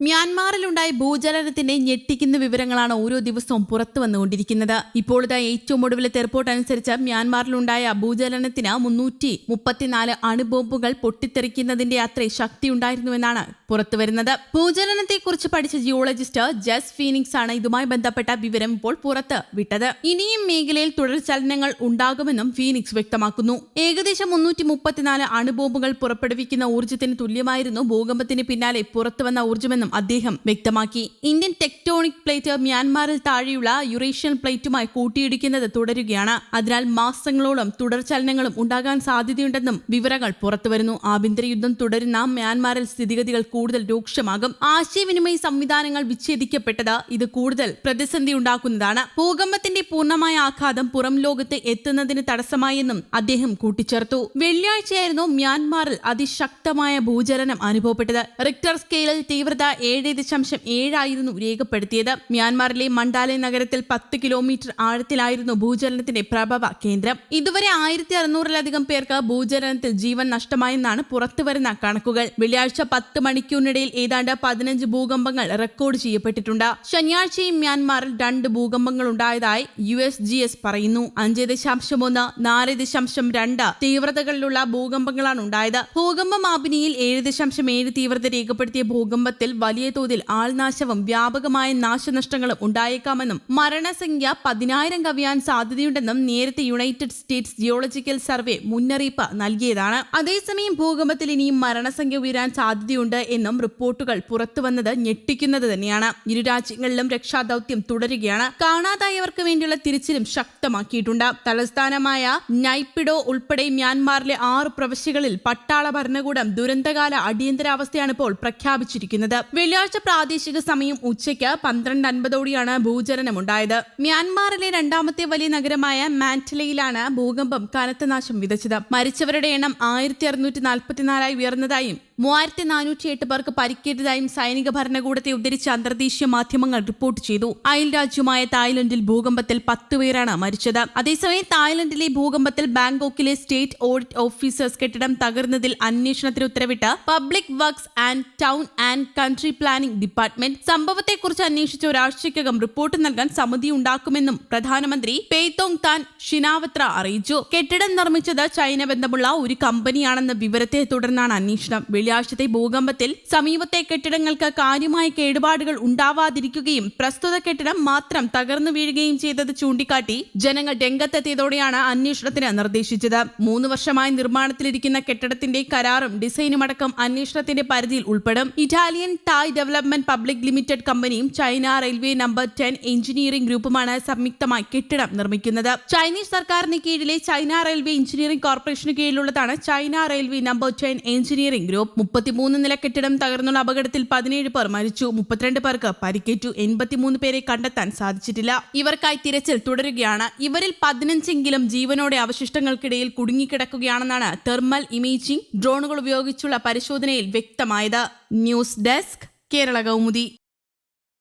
മ്യാൻമാറിലുണ്ടായ ഭൂചലനത്തിന്റെ ഞെട്ടിക്കുന്ന വിവരങ്ങളാണ് ഓരോ ദിവസവും പുറത്തു വന്നുകൊണ്ടിരിക്കുന്നത്. ഇപ്പോൾ ഇതാ ഏറ്റവും ഒടുവിലത്തെ റിപ്പോർട്ട് അനുസരിച്ച് മ്യാൻമാറിലുണ്ടായ ഭൂചലനത്തിന് മുന്നൂറ്റി മുപ്പത്തിനാല് അണുബോംബുകൾ പൊട്ടിത്തെറിക്കുന്നതിന്റെ അത്രയും ശക്തി ഉണ്ടായിരുന്നുവെന്നാണ് പുറത്തുവരുന്നത് ഭൂചലനത്തെക്കുറിച്ച് പഠിച്ച ജിയോളജിസ്റ്റ് ജസ് ഫീനിക്സ് ആണ് ഇതുമായി ബന്ധപ്പെട്ട വിവരം ഇപ്പോൾ പുറത്ത് വിട്ടത്. ഇനിയും മേഖലയിൽ തുടർചലനങ്ങൾ ഉണ്ടാകുമെന്നും ഫീനിക്സ് വ്യക്തമാക്കുന്നു. ഏകദേശം മുന്നൂറ്റി മുപ്പത്തിനാല് അണുബോംബുകൾ പുറപ്പെടുവിക്കുന്ന ഊർജത്തിന് തുല്യമായിരുന്നു ഭൂകമ്പത്തിന് പിന്നാലെ പുറത്തുവന്ന ഊർജമെന്നും അദ്ദേഹം വ്യക്തമാക്കി. ഇന്ത്യൻ ടെക്ടോണിക് പ്ലേറ്റ് മ്യാൻമാറിൽ താഴെയുള്ള യുറേഷ്യൻ പ്ലേറ്റുമായി കൂട്ടിയിടിക്കുന്നത് തുടരുകയാണ്. അതിനാൽ മാസങ്ങളോളം തുടർചലനങ്ങളും ഉണ്ടാകാൻ സാധ്യതയുണ്ടെന്നും വിവരങ്ങൾ പുറത്തുവരുന്നു. ആഭ്യന്തര യുദ്ധം തുടരുന്ന മ്യാൻമാറിൽ സ്ഥിതിഗതികൾ കൂടുതൽ രൂക്ഷമാകും. ആശയവിനിമയ സംവിധാനങ്ങൾ വിച്ഛേദിക്കപ്പെട്ടത് ഇത് കൂടുതൽ പ്രതിസന്ധി ഉണ്ടാക്കുന്നതാണ്. ഭൂകമ്പത്തിന്റെ പൂർണമായ ആഘാതം പുറം ലോകത്ത് എത്തുന്നതിന് തടസ്സമായെന്നും അദ്ദേഹം കൂട്ടിച്ചേർത്തു. വെള്ളിയാഴ്ചയായിരുന്നു മ്യാൻമാറിൽ അതിശക്തമായ ഭൂചലനം അനുഭവപ്പെട്ടത്. റിക്ടർ സ്കെയിലിൽ തീവ്രത ഏഴ് ദശാംശം ഏഴായിരുന്നു രേഖപ്പെടുത്തിയത്. മ്യാൻമാറിലെ മണ്ടാലെ നഗരത്തിൽ പത്ത് കിലോമീറ്റർ ആഴത്തിലായിരുന്നു ഭൂചലനത്തിന്റെ പ്രഭവ കേന്ദ്രം. ഇതുവരെ ആയിരത്തി അറുന്നൂറിലധികം പേർക്ക് ഭൂചലനത്തിൽ ജീവൻ നഷ്ടമായെന്നാണ് പുറത്തുവരുന്ന കണക്കുകൾ. വെള്ളിയാഴ്ച പത്ത് മണിക്കൂറിനിടയിൽ ഏതാണ്ട് പതിനഞ്ച് ഭൂകമ്പങ്ങൾ റെക്കോർഡ് ചെയ്യപ്പെട്ടിട്ടുണ്ട്. ശനിയാഴ്ചയും മ്യാൻമാറിൽ രണ്ട് ഭൂകമ്പങ്ങൾ ഉണ്ടായതായി യു എസ് ജി എസ് പറയുന്നു. അഞ്ച് ദശാംശം ഒന്ന് നാല് ദശാംശം രണ്ട് തീവ്രതകളിലുള്ള ഭൂകമ്പങ്ങളാണ് ഉണ്ടായത്. ഭൂകമ്പം ആബിനിയിൽ ഏഴ് ദശാംശം ഏഴ് തീവ്രത രേഖപ്പെടുത്തിയ ഭൂകമ്പത്തിൽ വലിയ തോതിൽ ആൾനാശവും വ്യാപകമായ നാശനഷ്ടങ്ങളും ഉണ്ടായേക്കാമെന്നും മരണസംഖ്യ പതിനായിരം കവിയാൻ സാധ്യതയുണ്ടെന്നും നേരത്തെ യുണൈറ്റഡ് സ്റ്റേറ്റ്സ് ജിയോളജിക്കൽ സർവേ മുന്നറിയിപ്പ് നൽകിയതാണ്. അതേസമയം ഭൂകമ്പത്തിൽ ഇനിയും മരണസംഖ്യ ഉയരാൻ സാധ്യതയുണ്ട് എന്നും റിപ്പോർട്ടുകൾ പുറത്തുവന്നത് ഞെട്ടിക്കുന്നത് തന്നെയാണ്. ഇരു രാജ്യങ്ങളിലും രക്ഷാദൌത്യം തുടരുകയാണ്. കാണാതായവർക്ക് വേണ്ടിയുള്ള തിരച്ചിലും ശക്തമാക്കിയിട്ടുണ്ട്. തലസ്ഥാനമായ നൈപ്പിഡോ ഉൾപ്പെടെ മ്യാൻമാറിലെ ആറ് പ്രവശ്യകളിൽ പട്ടാള ഭരണകൂടം ദുരന്തകാല അടിയന്തരാവസ്ഥയാണ് ഇപ്പോൾ പ്രഖ്യാപിച്ചിരിക്കുന്നത്. വെള്ളിയാഴ്ച പ്രാദേശിക സമയം ഉച്ചയ്ക്ക് പന്ത്രണ്ട് അൻപതോടെയാണ് ഭൂചലനമുണ്ടായത്. മ്യാൻമാറിലെ രണ്ടാമത്തെ വലിയ നഗരമായ മാന്റലയിലാണ് ഭൂകമ്പം കനത്ത നാശം വിതച്ചത്. മരിച്ചവരുടെ എണ്ണം ആയിരത്തി അറുന്നൂറ്റി നാൽപ്പത്തിനാലായി ഉയർന്നതായും മൂവായിരത്തി നാനൂറ്റി എട്ട് പേർക്ക് പരിക്കേറ്റതായും സൈനിക ഭരണകൂടത്തെ ഉദ്ധരിച്ച് അന്തർദേശീയ മാധ്യമങ്ങൾ റിപ്പോർട്ട് ചെയ്തു. അയൽ രാജ്യമായ തായ്ലൻഡിൽ ഭൂകമ്പത്തിൽ പത്ത് പേരാണ് മരിച്ചത്. അതേസമയം തായ്ലൻഡിലെ ഭൂകമ്പത്തിൽ ബാങ്കോക്കിലെ സ്റ്റേറ്റ് ഓഡിറ്റ് ഓഫീസേഴ്സ് കെട്ടിടം തകർന്നതിൽ അന്വേഷണത്തിന് ഉത്തരവിട്ട് public works and town and country planning department സംഭവത്തെക്കുറിച്ച് അന്വേഷിച്ച ഒരാഴ്ചയ്ക്കകം റിപ്പോർട്ട് നൽകാൻ സമിതി ഉണ്ടാക്കുമെന്നും പ്രധാനമന്ത്രി പെയ്തോങ് താൻ ഷിനാവത്ര അറിയിച്ചു. കെട്ടിടം നിർമ്മിച്ചത് ചൈന ബന്ധമുള്ള ഒരു കമ്പനിയാണെന്ന വിവരത്തെ തുടർന്നാണ് അന്വേഷണം വെള്ളിയാഴ്ചത്തെ ഭൂകമ്പത്തിൽ സമീപത്തെ കെട്ടിടങ്ങൾക്ക് കാര്യമായ കേടുപാടുകൾ ഉണ്ടാവാതിരിക്കുകയും പ്രസ്തുത കെട്ടിടം മാത്രം തകർന്നു വീഴുകയും ചെയ്തത് ചൂണ്ടിക്കാട്ടി ജനങ്ങൾ രംഗത്തെത്തിയതോടെയാണ് അന്വേഷണത്തിന് നിർദ്ദേശിച്ചത്. മൂന്ന് വർഷമായി നിർമ്മാണത്തിലിരിക്കുന്ന കെട്ടിടത്തിന്റെ കരാറും ഡിസൈനും അടക്കം അന്വേഷണത്തിന്റെ പരിധിയിൽ ഉൾപ്പെടും. Italian Thai development public limited കമ്പനിയും China railway number ten engineering ഗ്രൂപ്പുമാണ് സംയുക്തമായി കെട്ടിടം നിർമ്മിക്കുന്നത്. ചൈനീസ് സർക്കാരിന് കീഴിലെ ചൈന റെയിൽവേ എഞ്ചിനീയറിംഗ് കോർപ്പറേഷന് കീഴിലുള്ളതാണ് China railway number ten engineering group. മുപ്പത്തിമൂന്ന് നില കെട്ടിടം തകർന്നുള്ള അപകടത്തിൽ പതിനേഴ് പേർ മരിച്ചു. മുപ്പത്തിരണ്ട് പേർക്ക് പരിക്കേറ്റു. എൺപത്തിമൂന്ന് പേരെ കണ്ടെത്താൻ സാധിച്ചിട്ടില്ല. ഇവർക്കായി തിരച്ചിൽ തുടരുകയാണ്. ഇവരിൽ പതിനഞ്ചെങ്കിലും ജീവനോടെ അവശിഷ്ടങ്ങൾക്കിടയിൽ കുടുങ്ങിക്കിടക്കുകയാണെന്നാണ് തെർമൽ ഇമേജിംഗ് ഡ്രോണുകൾ ഉപയോഗിച്ചുള്ള പരിശോധനയിൽ വ്യക്തമായത്. News desk Kerala Kaumudi.